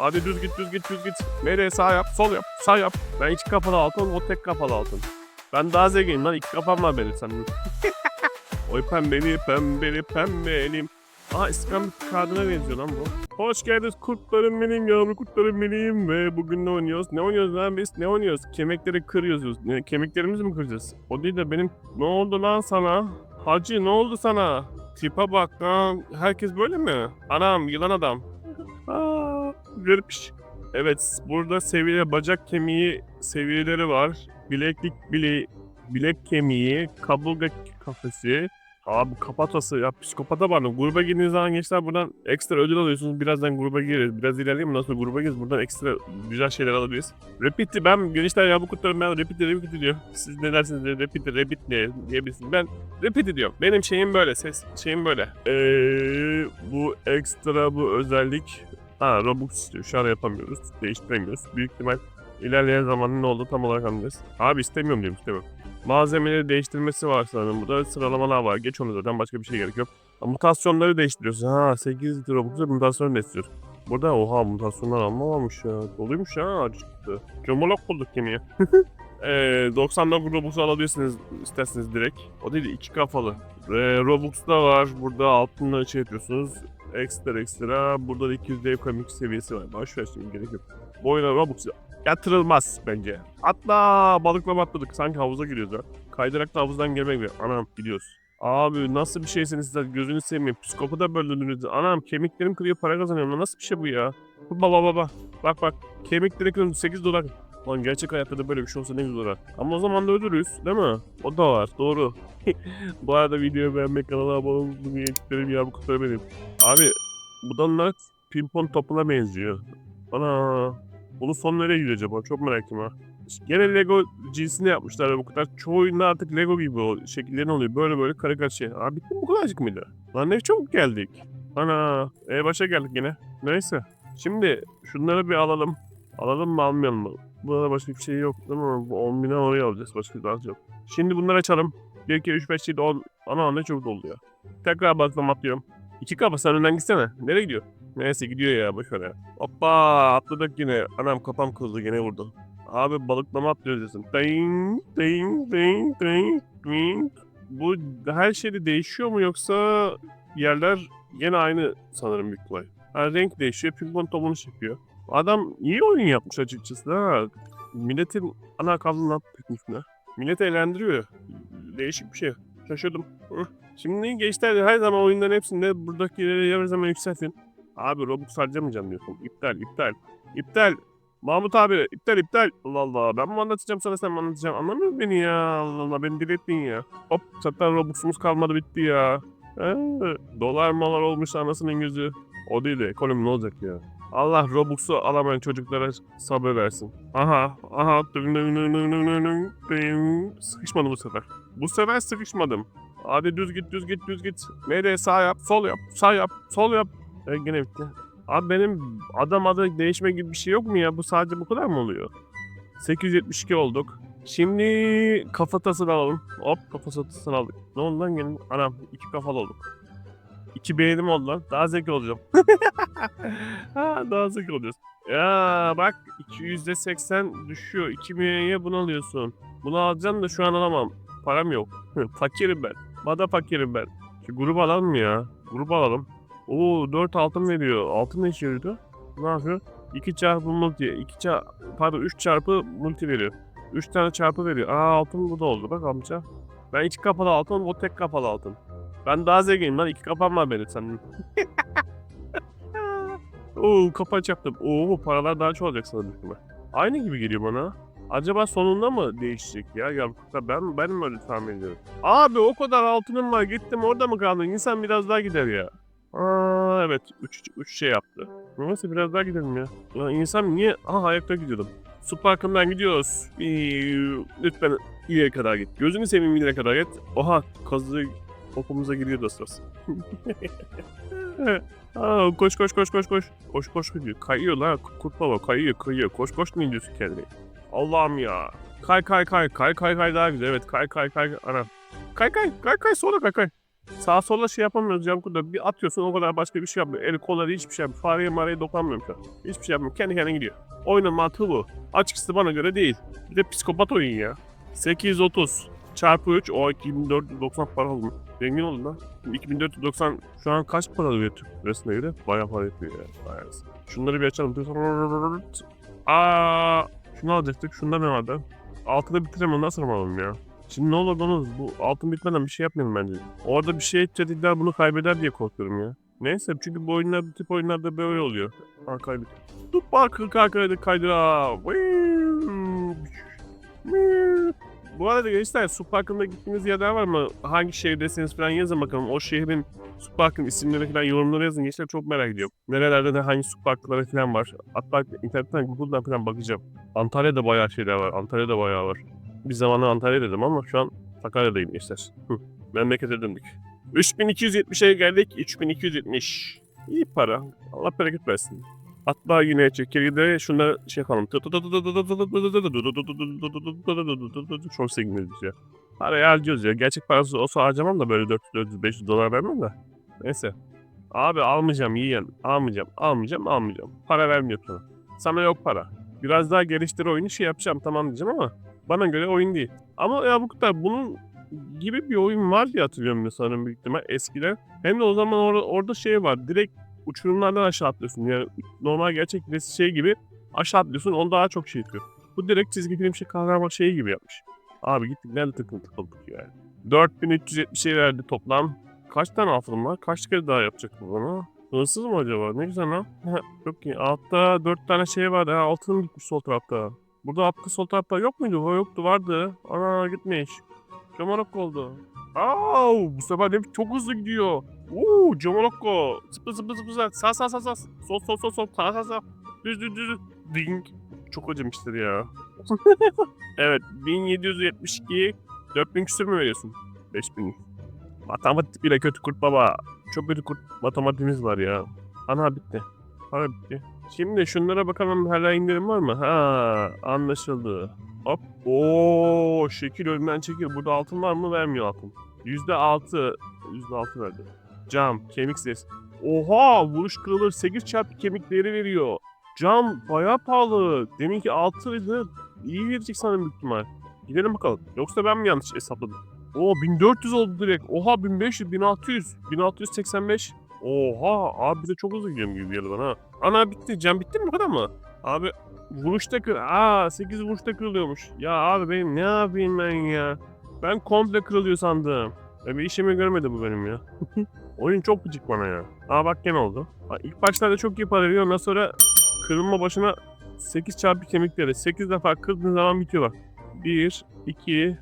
Hadi düz git düz git düz git. Nereye sağ yap sol yap sağ yap. Ben iki kafalı altın o tek kafalı altın. Ben daha zenginim lan iki kafam var benim senin. Oy pembeli pembeli pembelim. Aa İskambil kağıdına benziyor lan bu. Hoş geldiniz kurtlarım benim yavru kurtlarım benim ve bugün ne oynuyoruz? Ne oynuyoruz lan biz? Ne oynuyoruz? Kemikleri kırıyoruz. Ne, kemiklerimizi mi kıracağız? O değil de benim ne oldu lan sana? Hacı ne oldu sana? Tipe bak lan. Herkes böyle mi? Anam yılan adam. Aa, garip iş. Evet burada seviye bacak kemiği seviyeleri var. Bileklik bile bilek kemiği, kaburga kafesi, Abi kapatası ya psikopata var. Gruba girdiğiniz zaman gençler buradan ekstra ödül alıyorsunuz. Birazdan gruba gireriz. Biraz ilerleyelim ondan sonra gruba gireriz. Buradan ekstra güzel şeyler alabiliriz. Repeat'i ben gençler ya bu kutlarım ben repeat'i repeat'i diyor. Siz ne dersiniz de repeat'i repeat ne diyebilirsiniz. Ben repeat'i diyorum. Benim şeyim böyle ses şeyim böyle. Eee bu ekstra bu özellik Ha Robux istiyor. Şu an yapamıyoruz. Değiştiremiyoruz. Büyük ihtimal ilerleyen zamanın ne oldu tam olarak anlayacağız. Abi istemiyorum diyorum istemiyorum. Malzemeleri değiştirmesi var sanırım. Burada sıralamalar var. Geç onu zaten başka bir şey gerek yok. Mutasyonları değiştiriyorsun. Ha 8 Robux'a mutasyon değiştiriyor. Burada oha mutasyonlar almamış ya. Doluymuş ya çıktı. Cumulok bulduk kemiği. Eee 99 Robux alabilirsiniz isterseniz direkt. O değil de iki kafalı. Ee, Robux da var. Burada altınla şey yapıyorsunuz. Ekstra ekstra. Burada da 200 dev komik seviyesi var. Boş ver şimdi gerek yok. Bu oyuna Robux yatırılmaz bence. Atla balıklama atladık. Sanki havuza giriyoruz ha. Kaydırak da havuzdan gelmek gibi. Anam gidiyoruz. Abi nasıl bir şeysiniz sizler gözünü seveyim. Psikopata böldünüz. Anam kemiklerim kırıyor para kazanıyorum. Nasıl bir şey bu ya? Baba baba. Bak bak. Kemikleri kırıyorum 8 dolar. Lan gerçek hayatta da böyle bir şey olsa ne güzel olur. Ama o zaman da ölürüz değil mi? O da var doğru. bu arada videoyu beğenmek kanala abone olmayı unutmayın. Ya bu kutları benim. Abi bu da pimpon topuna benziyor. Ana bunun sonu nereye gidiyor acaba? Çok merak ettim ha. Gene Lego cinsini yapmışlar bu kadar. Çoğu oyunda artık Lego gibi o şekillerin oluyor. Böyle böyle karikatür şey. Abi bitti mi bu kadarcık mıydı? Lan ne çabuk geldik. Ana. E başa geldik yine. Neyse. Şimdi şunları bir alalım. Alalım mı almayalım mı? Burada başka bir şey yok değil mi? Bu 10 bine oraya alacağız. Başka bir yok. Şimdi bunları açalım. 1, 2, 3, 5, 7, 10. Ana ne oldu ya. Tekrar baklama atlıyorum. İki kafa sen önden gitsene. Nereye gidiyor? Neyse gidiyor ya boşver ya. Hoppa atladık yine. Anam kafam kırıldı gene vurdu. Abi balıklama atlıyoruz desin. Ding ding ding ding ding. Bu her şeyde değişiyor mu yoksa yerler yine aynı sanırım büyük ihtimal. Ha, renk değişiyor. Pimpon topunu yapıyor. Adam iyi oyun yapmış açıkçası ha. Milletin ana kablını tutmuş ne? Milleti eğlendiriyor. Değişik bir şey. Şaşırdım. Şimdi gençler her zaman oyunların hepsinde buradakileri her zaman yükseltin. Abi Robux harcamayacağım diyorsun. İptal, iptal. İptal. Mahmut abi iptal iptal. Allah Allah ben mi anlatacağım sana sen mi anlatacaksın? Anlamıyor beni ya? Allah Allah beni dilettin ya. Hop zaten Robux'umuz kalmadı bitti ya. Ee, dolar malar olmuş anasının gözü. O değil de ekonomi ne olacak ya? Allah Robux'u alamayan çocuklara sabır versin. Aha, aha. Sıkışmadım bu sefer. Bu sefer sıkışmadım. Hadi düz git, düz git, düz git. Nereye sağ yap, sol yap, sağ yap, sol yap. E, gene bitti. Abi benim adam adı değişme gibi bir şey yok mu ya? Bu sadece bu kadar mı oluyor? 872 olduk. Şimdi kafatasını alalım. Hop kafatasını aldık. Ne oldu lan gene? Anam iki kafalı olduk. İki beynim oldu lan. Daha zeki olacağım. ha, daha zeki olacağız. Ya bak 280 düşüyor. 2000'ye bunu alıyorsun. Bunu alacağım da şu an alamam. Param yok. fakirim ben. Bada fakirim ben. Şu grup alalım mı ya? Grup alalım. Oo 4 altın veriyor. Altın ne işe yarıyordu? Ne yapıyor? 2 çarpı multi. 2 çarpı pardon 3 çarpı multi veriyor. 3 tane çarpı veriyor. Aa altın bu da oldu bak amca. Ben iki kapalı altın, o tek kapalı altın. Ben daha zenginim lan. iki kafam var benim senin. Oo kapaç yaptım. Oo paralar daha çok olacak sanırım. Aynı gibi geliyor bana. Acaba sonunda mı değişecek ya? Ya ben ben mi öyle tahmin ediyorum? Abi o kadar altınım var gittim orada mı kaldın? İnsan biraz daha gider ya. Aa evet 3 3 şey yaptı. Neyse biraz daha gidelim ya. Ulan insan niye? Aha ayakta gidiyordum. Su parkından gidiyoruz. Lütfen ileriye kadar git. Gözünü seveyim ileriye kadar git. Oha kazı okumuza giriyor dostlar. Aa, koş koş koş koş koş. Koş koş gidiyor. Kayıyor lan. Kurt baba kayıyor kayıyor. Koş koş ne diyorsun kendine? Allah'ım ya. Kay kay kay. Kay kay kay daha güzel. Evet kay kay kay. Ana. Kay kay kay kay sonra kay kay. Sağa sola şey yapamıyoruz Canku'da. Bir atıyorsun o kadar başka bir şey yapmıyor. Eli kolları hiçbir şey yapmıyor. Fareye mareye dokunmuyorum şu an. Hiçbir şey yapmıyor. Kendi kendine gidiyor. Oyunun mantığı bu. Açıkçası bana göre değil. Bir de psikopat oyun ya. 830 çarpı 3 o 2490 para oldu. Zengin oldu lan. 2490 şu an kaç para alıyor Türk lirasına göre? Bayağı para yapıyor ya. Bayağı. Şunları bir açalım. Aa, şunu alacaktık. Şunda ne vardı? Altıda bitiremem. Nasıl alalım ya? Şimdi ne olur olur. Bu altın bitmeden bir şey yapmayalım bence. Orada bir şey edecekler bunu kaybeder diye korkuyorum ya. Neyse çünkü bu oyunlar bu tip oyunlarda böyle oluyor. Kaybet. Dur bak kaydı kaydı. Bu arada gençler su parkında gittiğiniz yerler var mı? Hangi şehirdesiniz falan yazın bakalım. O şehrin su parkının isimleri falan yorumlara yazın. Gençler çok merak ediyorum. Nerelerde de hangi su parkları falan var. Hatta internetten Google'dan falan bakacağım. Antalya'da bayağı şeyler var. Antalya'da bayağı var. Bir zamanlar Antalya dedim ama şu an Sakarya'dayım gençler. Hı. Memlekete döndük. 3270'e geldik. 3270. İyi para. Allah bereket versin. Hatta yine çekirdeğe şunları şey yapalım. Çok seviniyoruz ya. Parayı harcıyoruz ya. Gerçek parası olsa harcamam da böyle 400-500 dolar vermem de. Neyse. Abi almayacağım yiyen. Almayacağım. Almayacağım. Almayacağım. Para vermiyor sana. Sana yok para. Biraz daha geliştir oyunu şey yapacağım tamam diyeceğim ama bana göre oyun değil. Ama ya bu kadar bunun gibi bir oyun var diye hatırlıyorum sanırım büyük ihtimal eskiden. Hem de o zaman or- orada şey var. Direkt uçurumlardan aşağı atlıyorsun. Yani normal gerçek resim şey gibi aşağı atlıyorsun. Onu daha çok şey yapıyor. Bu direkt çizgi film şey kahraman şeyi gibi yapmış. Abi gittik nerede tıkın tıkıldık yani. 4370 şey verdi toplam. Kaç tane altın var? Kaç kere daha yapacak bu bana? Hırsız mı acaba? Ne güzel lan. Çok iyi. Altta 4 tane şey vardı. Ha, altın gitmiş sol tarafta. Burada altta sol tarafta yok muydu? O yoktu vardı. Ana gitmiş. Camarok oldu. Aa, bu sefer de çok hızlı gidiyor. Camarokko. Zıpla zıpla zıpla zıpla. Sağ sağ sağ sağ. Sol sol sol sol. Sağ sağ sağ. Düz düz düz. Ding. Çok acımıştır ya. evet 1772 4000 küsür mü veriyorsun? 5000. Matematik bile kötü kurt baba. Çok kötü kurt matematiğimiz var ya. Ana bitti. Para bitti. Şimdi şunlara bakalım hala indirim var mı? Ha anlaşıldı. Hop. Oo şekil önünden çekil. Burada altın var mı? Vermiyor altın. Yüzde altı. Yüzde altı verdi. Cam, kemik ses. Oha vuruş kırılır 8 çarpı kemik değeri veriyor. Cam bayağı pahalı. Deminki 6'ydı. İyi verecek sanırım büyük ihtimal. Gidelim bakalım. Yoksa ben mi yanlış hesapladım? Oo 1400 oldu direkt. Oha 1500, 1600, 1685. Oha abi bize çok hızlı gidiyorum gibi geldi bana. Ana bitti. Cam bitti mi bu kadar mı? Abi vuruşta kır. Aa 8 vuruşta kırılıyormuş. Ya abi benim ne yapayım ben ya? Ben komple kırılıyor sandım. E bir işimi görmedi bu benim ya. Oyun çok gıcık bana ya. Aa bak gene oldu. Bak, ilk başlarda çok iyi para veriyor. Ondan sonra kırılma başına 8 çarpı kemikleri. 8 defa kırdığın zaman bitiyor bak. 1, 2,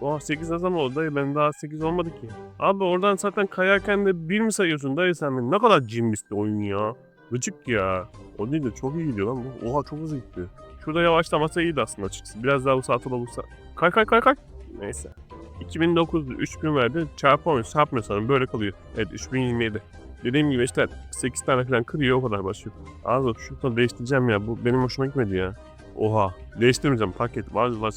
Oha 8 ne zaman oldu dayı? Ben daha 8 olmadı ki. Abi oradan zaten kayarken de 1 mi sayıyorsun dayı sen beni? Ne kadar cimris bir oyun ya. Gıcık ya. O değil de çok iyi gidiyor lan bu. Oha çok hızlı gitti. Şurada yavaşlamasa iyiydi aslında açıkçası. Biraz daha bu saate olursa. Kay kay kay kay. Neyse. 2009 3000 verdi. Çarpı 10 çarpmıyor sanırım. Böyle kalıyor. Evet 3027. Dediğim gibi işte 8 tane falan kırıyor o kadar başlıyor. Abi şuradan değiştireceğim ya. Bu benim hoşuma gitmedi ya. Oha. Değiştirmeyeceğim. Paket. Var var.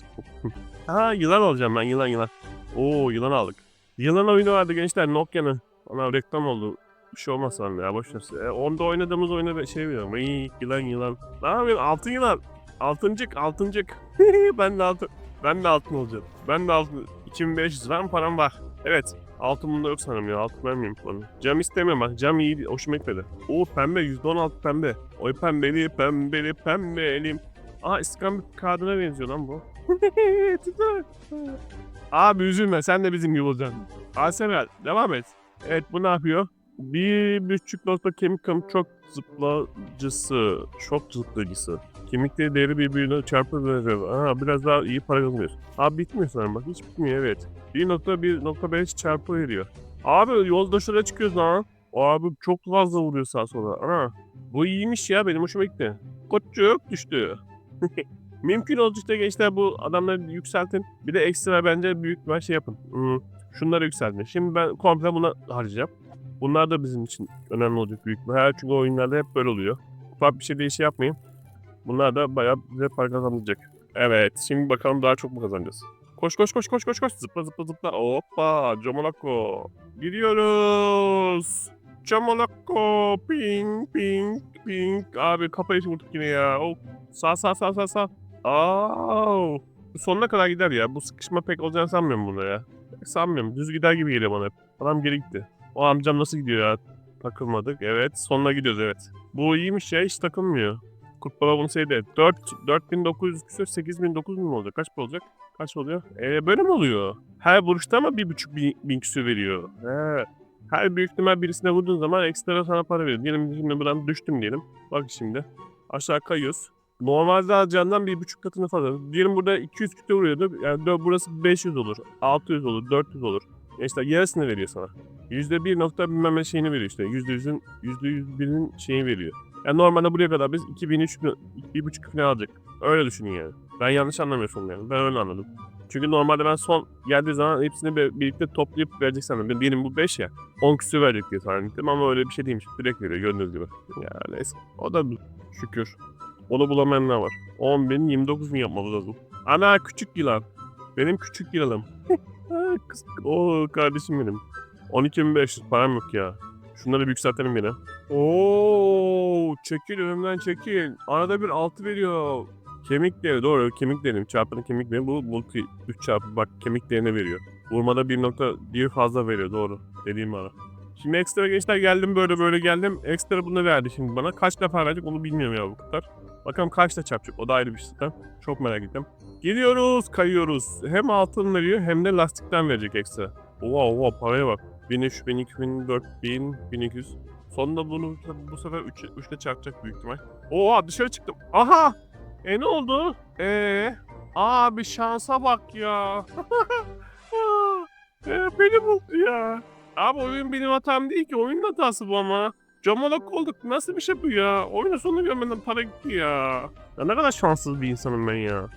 Ha yılan alacağım ben yılan yılan. Oo yılan aldık. Yılan oyunu vardı gençler Nokia'nın. Ana reklam oldu. Bir şey olmaz sanırım ya boşver. E, onda oynadığımız oyuna şey biliyorum. İyi yılan yılan. Ne yapıyorsun altın yılan. Altıncık altıncık. ben de altın. Ben de altın olacağım. Ben de altın. 2500 var mı param var. Evet. Altın bunda yok sanırım ya. Altın vermeyeyim bana. Cam istemiyorum bak. Cam iyi. Hoşuma gitmedi. Oo pembe. %16 pembe. Oy pembeli pembeli pembelim. Aa İskambil kadına benziyor lan bu. Abi üzülme sen de bizim gibi olacaksın. Arsenal devam et. Evet bu ne yapıyor? Bir buçuk nokta kemik kamu çok zıplacısı. Çok zıplayıcısı. Kemikleri deri birbirine çarpı veriyor. Aa, biraz daha iyi para kazanıyor. Abi bitmiyor sanırım bak hiç bitmiyor evet. 1.1.5 çarpı veriyor. Abi yoldaşlara çıkıyoruz lan. Abi çok fazla vuruyor sağa sola. Ana. Bu iyiymiş ya benim hoşuma gitti. Koççuk düştü. Mümkün oldukça gençler bu adamları yükseltin. Bir de ekstra bence büyük bir şey yapın. Hmm, Şunları yükseltin. Şimdi ben komple buna harcayacağım. Bunlar da bizim için önemli olacak büyük bir. Her çünkü oyunlarda hep böyle oluyor. Ufak bir şey değiş yapmayayım. Bunlar da bayağı bize para kazandıracak. Evet, şimdi bakalım daha çok mu kazanacağız? Koş koş koş koş koş koş. Zıpla zıpla zıpla. Hoppa. Camolako. Gidiyoruz. Camolako. Ping ping ping. Abi kafayı vurduk yine ya. Oh. Sağ sağ sağ sağ sağ. Aa. Sonuna kadar gider ya. Bu sıkışma pek olacağını sanmıyorum burada ya. Sanmıyorum. Düz gider gibi geliyor bana hep. Adam geri gitti. O amcam nasıl gidiyor ya? Takılmadık. Evet. Sonuna gidiyoruz evet. Bu iyiymiş ya. Hiç takılmıyor. Kurt Baba bunu sevdi. 4, 4900 küsur 8900 mu olacak? Kaç bu olacak? Kaç oluyor? Ee, böyle mi oluyor? Her vuruşta ama 1.5 bin, bin küsur veriyor. He. Her büyük ihtimal birisine vurduğun zaman ekstra sana para veriyor. Diyelim şimdi buradan düştüm diyelim. Bak şimdi. Aşağı kayıyoruz. Normalde alacağından bir buçuk katını fazla. Diyelim burada 200 kütle vuruyordu. Yani burası 500 olur, 600 olur, 400 olur. İşte yarısını veriyor sana. Yüzde bir nokta bilmem ne şeyini veriyor işte. Yüzde yüzün, yüzde yüz birinin şeyini veriyor. Yani normalde buraya kadar biz 2000, 3000, 1,5 falan alacak. Öyle düşünün yani. Ben yanlış anlamıyorsun yani. Ben öyle anladım. Çünkü normalde ben son geldiği zaman hepsini birlikte toplayıp verecek sandım. Diyelim bu 5 ya. 10 küsür verecek diye zannettim ama öyle bir şey değilmiş. Direkt veriyor gördüğünüz gibi. Ya neyse. O da şükür. Onu bulamayan ne var? 10 bin, 29 bin yapmamız lazım. Ana küçük yılan. Benim küçük yılanım. Kız, o kardeşim benim. 12.500 param yok ya. Şunları bir yükseltelim yine. Oo, çekil önümden çekil. Arada bir altı veriyor. Kemik değeri doğru kemik değerim. Çarpının kemik değeri bu multi 3 çarpı bak kemik değerine veriyor. Vurmada 1.1 fazla veriyor doğru dediğim ara. Şimdi ekstra gençler geldim böyle böyle geldim. Ekstra bunu verdi şimdi bana. Kaç defa verecek onu bilmiyorum ya bu kadar. Bakalım kaçta çarpacak o da ayrı bir sistem. Çok merak ettim. Gidiyoruz kayıyoruz. Hem altın veriyor hem de lastikten verecek ekstra. Oha oha paraya bak. 1300, 1200, 4000, 1200. Sonunda bunu bu sefer 3 3'te çarpacak büyük ihtimal. Oha dışarı çıktım. Aha! E ne oldu? Ee, abi şansa bak ya. e, beni buldu ya. Abi oyun benim hatam değil ki. Oyun hatası bu ama. Camalak olduk. Nasıl bir şey bu ya? Oyunun sonunu görmeden para gitti ya. Ya ne kadar şanssız bir insanım ben ya.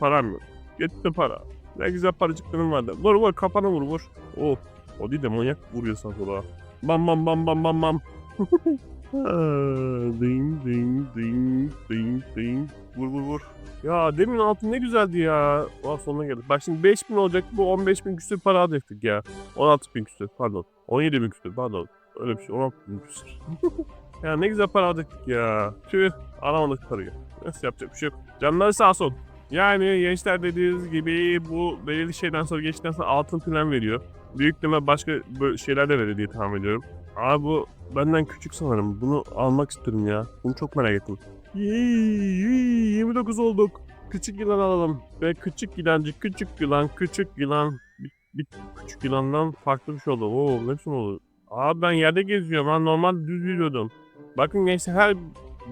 Param yok. Gitti para. Ne güzel paracıklarım vardı. Vur vur kafana vur vur. Oh. O değil de manyak vuruyor sağa sola. Bam bam bam bam bam bam. Ding ding ding ding ding. Vur vur vur. Ya demin altın ne güzeldi ya. Vah sonuna geldik. Bak şimdi 5000 olacak bu 15000 küsür para alacaktık ya. 16000 küsür pardon. 17000 küsür pardon. Öyle bir şey 16000 küsür. ya ne güzel para alacaktık ya. Tüh alamadık parayı. Nasıl yapacak bir şey yok. Canları sağ olsun. Yani gençler dediğiniz gibi bu belirli şeyden sonra geçtikten sonra altın falan veriyor. Büyük ihtimal başka şeyler de verir diye tahmin ediyorum. Abi bu benden küçük sanırım. Bunu almak istiyorum ya. Bunu çok merak ettim. Yee, yee, 29 olduk. Küçük yılan alalım. Ve küçük yılancı, küçük yılan, küçük yılan. Bir, bir küçük yılandan farklı bir şey oldu. Oo biçim oldu? Abi ben yerde geziyorum. Ben normal düz yürüyordum. Bakın neyse her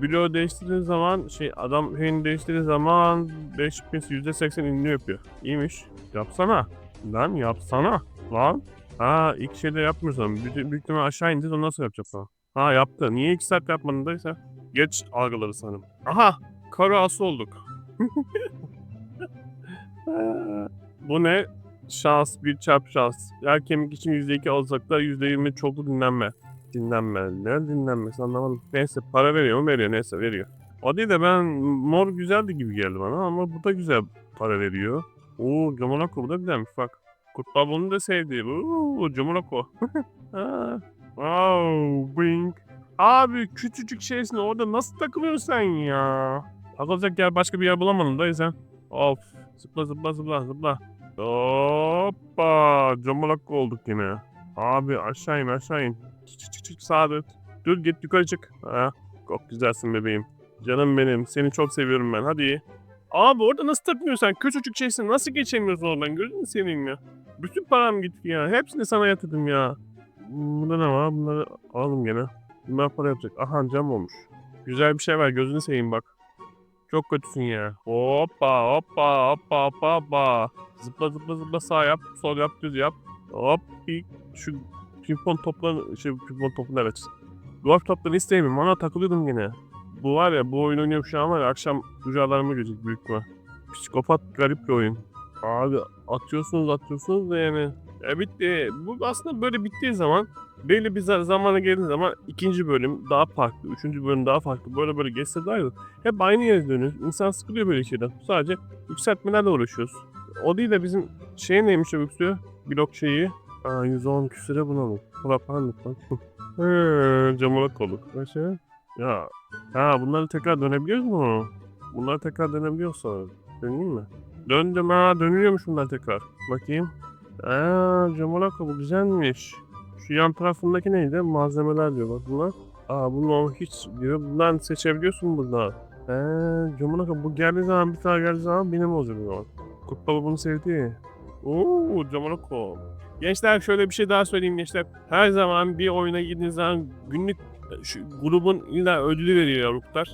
bloğu değiştirdiğiniz zaman şey adam şeyini değiştirdiği zaman 5 %80 indirim yapıyor. İyiymiş. Yapsana. Lan yapsana. Lan. Ha ilk şeyde yapmıyorsan büyük, büyük ihtimal aşağı ineceğiz ondan sonra yapacak falan. Ha yaptı. Niye 2 saat yapmadın daysa? Geç algıları sanırım. Aha! Kara ası olduk. Bu ne? Şans, bir çarp şans. Her kemik için %2 alacaklar, %20 çoklu dinlenme. Dinlenme. Ne dinlenmesi anlamadım. Neyse para veriyor mu? Veriyor. Neyse veriyor. O değil de ben mor güzeldi gibi geldi bana ama bu da güzel para veriyor. Oo Camonako bu da güzelmiş bak. Kurt Baba'nın da sevdiği. Oo Camonako. Ha. Wow, Wink. Abi küçücük şeysin orada nasıl takılıyorsun sen ya? Takılacak yer başka bir yer bulamadın dayı sen. Of. Zıpla zıpla zıpla zıpla. Hoppa. Camalak olduk yine. Abi aşağı in aşağı in. Çık çık çık sağa dön. Dur git yukarı çık. Ha. Çok güzelsin bebeğim. Canım benim. Seni çok seviyorum ben. Hadi. Abi orada nasıl takmıyorsun sen? Küçücük şeysin. Nasıl geçemiyorsun oradan? Gözünü seveyim ya. Bütün param gitti ya. Hepsini sana yatırdım ya. Bunda ne var? Bunları alalım gene. Bunlar para yapacak. Aha cam olmuş. Güzel bir şey var. Gözünü seveyim bak. Çok kötüsün ya. Hoppa hoppa hoppa hoppa hoppa. Zıpla zıpla zıpla sağ yap. Sol yap düz yap. Hop şu pimpon toplarını şey pimpon topunu evet. Golf toplarını isteyeyim. Bana takılıyordum yine. Bu var ya bu oyun oynuyorum şu an var ya akşam rüyalarıma girecek büyük ihtimal. Psikopat garip bir oyun. Abi atıyorsunuz atıyorsunuz da yani. Ya bitti. Bu aslında böyle bittiği zaman belli bir za- zamana geldiği zaman ikinci bölüm daha farklı, üçüncü bölüm daha farklı. Böyle böyle geçse daha iyi. Hep aynı yere dönüyoruz. İnsan sıkılıyor böyle şeyden. Sadece yükseltmelerle uğraşıyoruz. o değil de bizim şey neymiş öbüksü? Blok şeyi. Aa 110 küsüre buna mı? Kulaklandık lan. Heee camına koluk. Neyse. Ya. Ha bunları tekrar dönebiliyoruz mu? Bunlar tekrar dönebiliyorsa. Döneyim mi? Döndüm ha dönüyormuş bunlar tekrar. Bakayım. Aa camolaka bu güzelmiş. Şu yan tarafındaki neydi? Malzemeler diyor bak bunlar. Aa bunu hiç diyor. Bundan seçebiliyorsun burada. Eee camolaka bu geldiği zaman bir tane geldiği zaman benim olacak o zaman. Kurt bunu sevdi. Oo camolaka. Gençler şöyle bir şey daha söyleyeyim gençler. Her zaman bir oyuna gittiğiniz zaman günlük şu grubun illa ödülü veriyor yavruklar.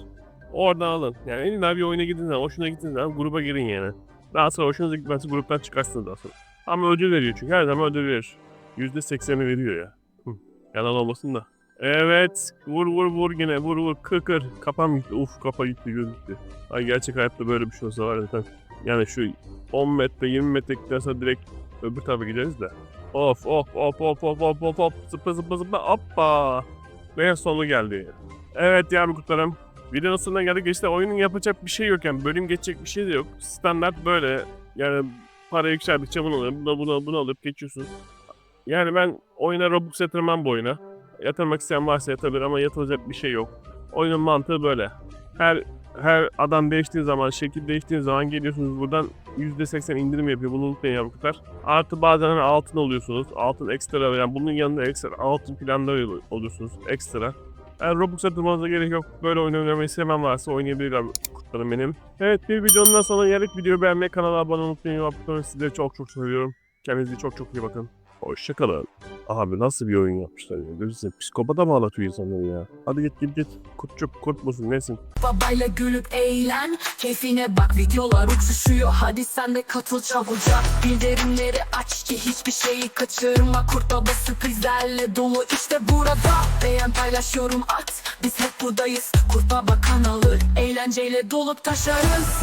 Oradan alın. Yani illa bir oyuna gittiğiniz zaman, hoşuna gittiğiniz zaman gruba girin yani. Daha sonra hoşunuza gitmezse gruptan çıkarsınız daha sonra. Ama ödül veriyor çünkü her zaman ödül verir. %80'i veriyor ya. Hı. Yalan olmasın da. Evet. Vur vur vur yine vur vur kır kır. Kafam gitti. Uf kafa gitti göz gitti. Ay gerçek hayatta böyle bir şey olsa var ya. Yani şu 10 metre 20 metre giderse direkt öbür tarafa gideriz de. Of of of of of of of of zıpla zıpla zıpla hoppa. Ve sonu geldi. Evet yavru kurtlarım. Videonun sonuna geldik. İşte oyunun yapacak bir şey yok yani. Bölüm geçecek bir şey de yok. Standart böyle. Yani para yükseldikçe bunu alıp bunu, bunu, bunu alıp geçiyorsun. Yani ben oyuna Robux yatırmam bu oyuna. Yatırmak isteyen varsa yatabilir ama yatılacak bir şey yok. Oyunun mantığı böyle. Her her adam değiştiği zaman, şekil değiştiği zaman geliyorsunuz buradan %80 indirim yapıyor. Bunu unutmayın yavrular. Artı bazen hani altın oluyorsunuz. Altın ekstra yani bunun yanında ekstra altın planları oluyorsunuz ekstra. Yani Robux yatırmanıza gerek yok. Böyle oyun oynamayı sevmem varsa oynayabilirler kurtlarım benim. Evet bir videonun sonuna geldik. Videoyu beğenmeyi, kanala abone olmayı unutmayın. Sizleri çok çok seviyorum. Kendinize çok çok iyi bakın. Hoşçakalın. Abi nasıl bir oyun yapmışlar ya. Görürsün psikopata mı ağlatıyor insanları ya. Hadi git git git. Kurtçuk kurt musun nesin? Babayla gülüp eğlen Keyfine bak videolar uçuşuyor Hadi sen de katıl çabucak Bildirimleri aç ki hiçbir şeyi kaçırma Kurt baba sürprizlerle dolu işte burada Beğen paylaş yorum at Biz hep buradayız Kurt baba kanalı Eğlenceyle dolup taşarız